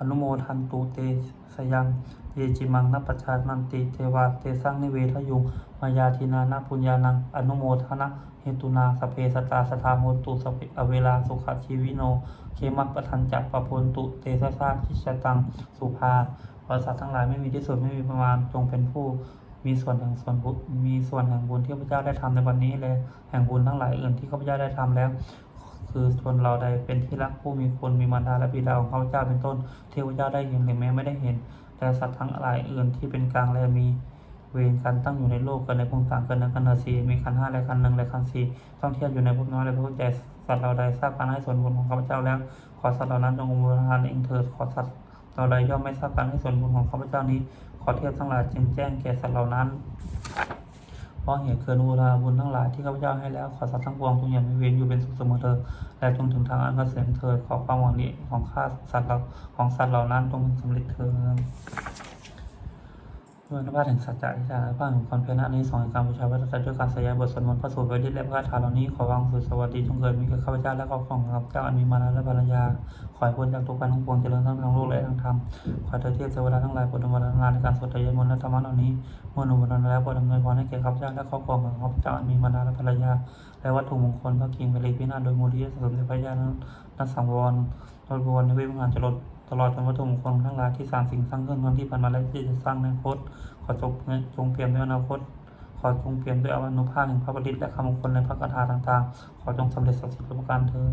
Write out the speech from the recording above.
อนุโมทันตุเตสยัง เยจิมังนัปปชานันติเทวาเตสังนิเวทยุงมายาทินานาปุญญานัง อนุโมทนะเหตุนาสเพสตาสทาโหตุสเอเวลาสุขชีวิโน เคมัปทันจักปะพนตุเตสะสาทิชตังสุภาบริษัททั้งหลายไม่มีที่สุดไม่มีประมาณจงเป็นผู้มีส่วนแห่งส่วนบุญมีส่วนแห่งบุญที่พระเจ้าได้ทำในวันนี้และแห่งบุญทั้งหลายอื่นที่ข้าพเจ้าได้ทำแล้ว คือชนเราใดเป็นที่รักผู้มีคุณมีมารดาและบิดาของข้าพเจ้าเป็นต้นเที่พระเจ้าได้เห็นหรือแม้ไม่ได้เห็น แต่สัตว์ทั้งหลายอื่นที่เป็นกลางและมีเวรกันตั้งอยู่ในโลกกันในภูมิต่างกันในกันเนสีมีขันห้าและขันหนึ่งและขันสี่ต้องเทียบอยู่ในภพน้อยและภพใหญ่สัตว์เราใดทราบการให้ส่วนบุญของข้าพเจ้าแล้ว ขอสัตว์เหล่านั้นจงอนุโมทนเองเถิดขอสัตว์เราใดย่อมไม่ทราบการให้ส่วนบุญของข้าพเจ้านี้ ขอเทียบทั้งหลายจึงแจ้งแก่สัตว์เหล่านั้น ราะเหตุเกินอุราบุญทั้งหลายที่ข้าพเจ้าให้แล้วขอสัตว์ทั้งปวงจงอย่ามีเวรอยู่เป็นสุขเสมอเถิดและจงถึงทางอันเกษมเถิดขอความหวังนี้ของข้าสัตว์เราของสัตว์เหล่านั้นจงเป็นสำเร็จเถิด ด้วยนภาพแห่งสัจจะที่จะบ้านของความเพียรนี้สองแห่งการบูชาพระจันทร์ด้วยการสยายบทสวดมนต์พระสูตรไว้ดิ้และพระคาถาเหล่านี้ขอวางสุดสวัสดีจงเกิดมีแก่ข้าพเจ้าและครอบครองของข้าพเจ้าอันมีมานะและภรรยา ขอให้พ้นจากทุกข์ภัยทั้งปวงเจริญทั้งทางโลกและทางธรรมขอเธอเทพเทวดาทั้งหลายโปรดอนุโมทนาในการสวดไตรมนต์และธรรมะเหล่านี้เมื่ออนุโมทนแล้วโปรดอำนวยพรให้แก่ข้าพเจ้าและครอบครัวของข้าพเจ้าอันมีมานาและภรรยา และวัตถุมงคลพระกิ่งไปเลยพินาศโดยมูลที่สมเด็จพระญาณนักสังวรโดยบวรในเวทงาจรด ตลอดจนวัตถุมงคลทั้งหลายที่สร้างสิ่งสร้างเครื่องทั้งที่ผ่านมาและที่จะสร้างในอนาคตขอจงจงเปลี่ยนด้วยอนาคตขอจงเปลี่ยนด้วยอนุภาพแห่งพระบริตและคำมงคลในพระคาถาต่างๆ ขอจงสำเร็จสักดิ์สิทธิ์ประการเธอ